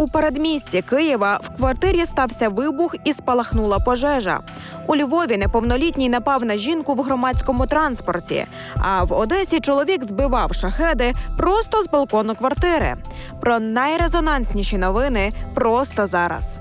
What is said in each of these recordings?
У передмісті Києва в квартирі стався вибух і спалахнула пожежа. У Львові неповнолітній напав на жінку в громадському транспорті. А в Одесі чоловік збивав шахеди просто з балкону квартири. Про найрезонансніші новини просто зараз.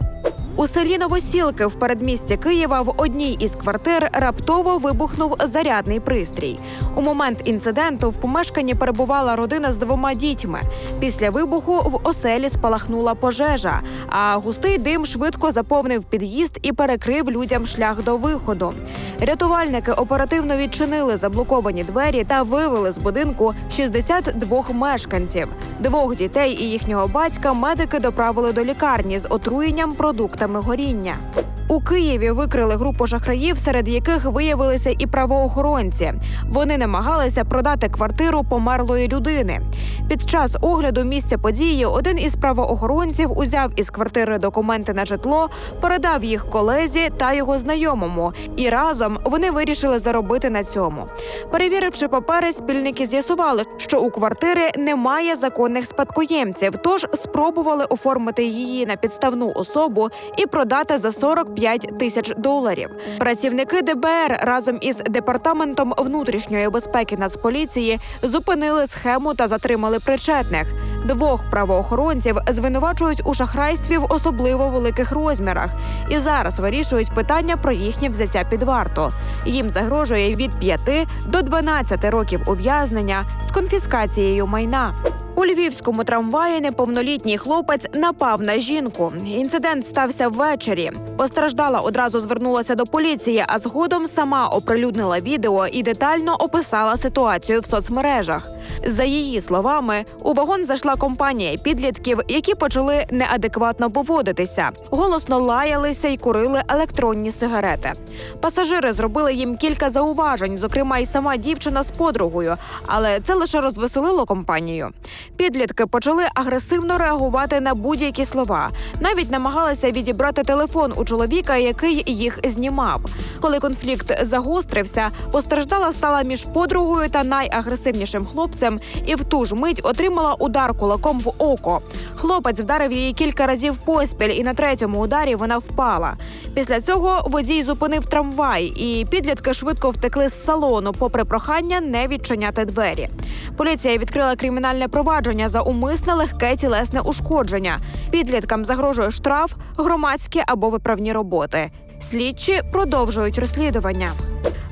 У селі Новосілки в передмісті Києва в одній із квартир раптово вибухнув зарядний пристрій. У момент інциденту в помешканні перебувала родина з двома дітьми. Після вибуху в оселі спалахнула пожежа, а густий дим швидко заповнив під'їзд і перекрив людям шлях до виходу. Рятувальники оперативно відчинили заблоковані двері та вивели з будинку 62 мешканців. Двох дітей і їхнього батька медики доправили до лікарні з отруєнням продуктами горіння. У Києві викрили групу шахраїв, серед яких виявилися і правоохоронці. Вони намагалися продати квартиру померлої людини. Під час огляду місця події один із правоохоронців узяв із квартири документи на житло, передав їх колезі та його знайомому, і разом вони вирішили заробити на цьому. Перевіривши папери, спільники з'ясували, що у квартири немає законних спадкоємців, тож спробували оформити її на підставну особу і продати за 45 тисяч доларів. Працівники ДБР разом із департаментом внутрішньої безпеки Нацполіції зупинили схему та затримали причетних. Двох правоохоронців звинувачують у шахрайстві в особливо великих розмірах і зараз вирішують питання про їхнє взяття під варту. Їм загрожує від 5 до 12 років ув'язнення з конфіскацією майна. У львівському трамваї неповнолітній хлопець напав на жінку. Інцидент стався ввечері. Постраждала одразу звернулася до поліції, а згодом сама оприлюднила відео і детально описала ситуацію в соцмережах. За її словами, у вагон зайшла компанія підлітків, які почали неадекватно поводитися, голосно лаялися і курили електронні сигарети. Пасажири зробили їм кілька зауважень, зокрема, й сама дівчина з подругою, але це лише розвеселило компанію. Підлітки почали агресивно реагувати на будь-які слова, навіть намагалися відібрати телефон у чоловіка, який їх знімав. Коли конфлікт загострився, постраждала стала між подругою та найагресивнішим хлопцем, і в ту ж мить отримала удар кулаком в око. Хлопець вдарив її кілька разів поспіль, і на третьому ударі вона впала. Після цього водій зупинив трамвай, і підлітки швидко втекли з салону, попри прохання не відчиняти двері. Поліція відкрила кримінальне провадження за умисне легке тілесне ушкодження. Підліткам загрожує штраф, громадські або виправні роботи. Слідчі продовжують розслідування.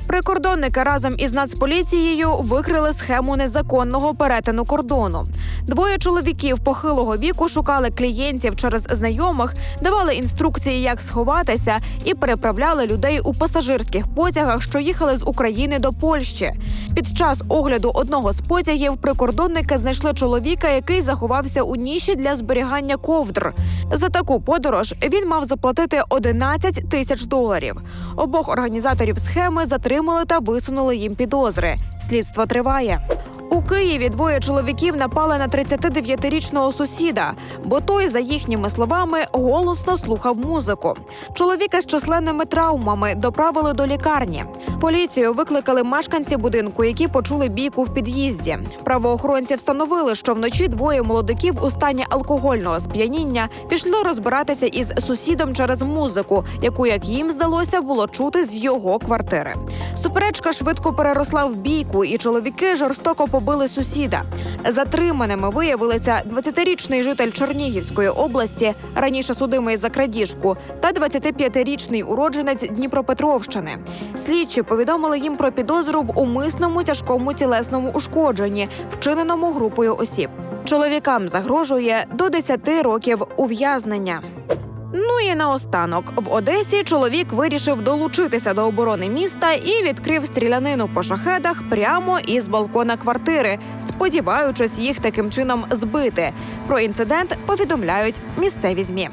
Прикордонники разом із Нацполіцією викрили схему незаконного перетину кордону. Двоє чоловіків похилого віку шукали клієнтів через знайомих, давали інструкції, як сховатися, і переправляли людей у пасажирських потягах, що їхали з України до Польщі. Під час огляду одного з потягів прикордонники знайшли чоловіка, який заховався у ніші для зберігання ковдр. За таку подорож він мав заплатити 11 тисяч доларів. Обох організаторів схеми затримали та висунули їм підозри. Слідство триває. У Києві двоє чоловіків напали на 39-річного сусіда, бо той, за їхніми словами, голосно слухав музику. Чоловіка з численними травмами доправили до лікарні. Поліцію викликали мешканці будинку, які почули бійку в під'їзді. Правоохоронці встановили, що вночі двоє молодиків у стані алкогольного сп'яніння пішли розбиратися із сусідом через музику, яку, як їм здалося, було чути з його квартири. Суперечка швидко переросла в бійку, і чоловіки жорстоко побили сусіда. Затриманими виявилися 20-річний житель Чернігівської області, раніше судимий за крадіжку, та 25-річний уродженець Дніпропетровщини. Слідчі повідомили їм про підозру в умисному тяжкому тілесному ушкодженні, вчиненому групою осіб. Чоловікам загрожує до 10 років ув'язнення. Ну і наостанок в Одесі чоловік вирішив долучитися до оборони міста і відкрив стрілянину по шахедах прямо із балкона квартири, сподіваючись їх таким чином збити. Про інцидент повідомляють місцеві змі.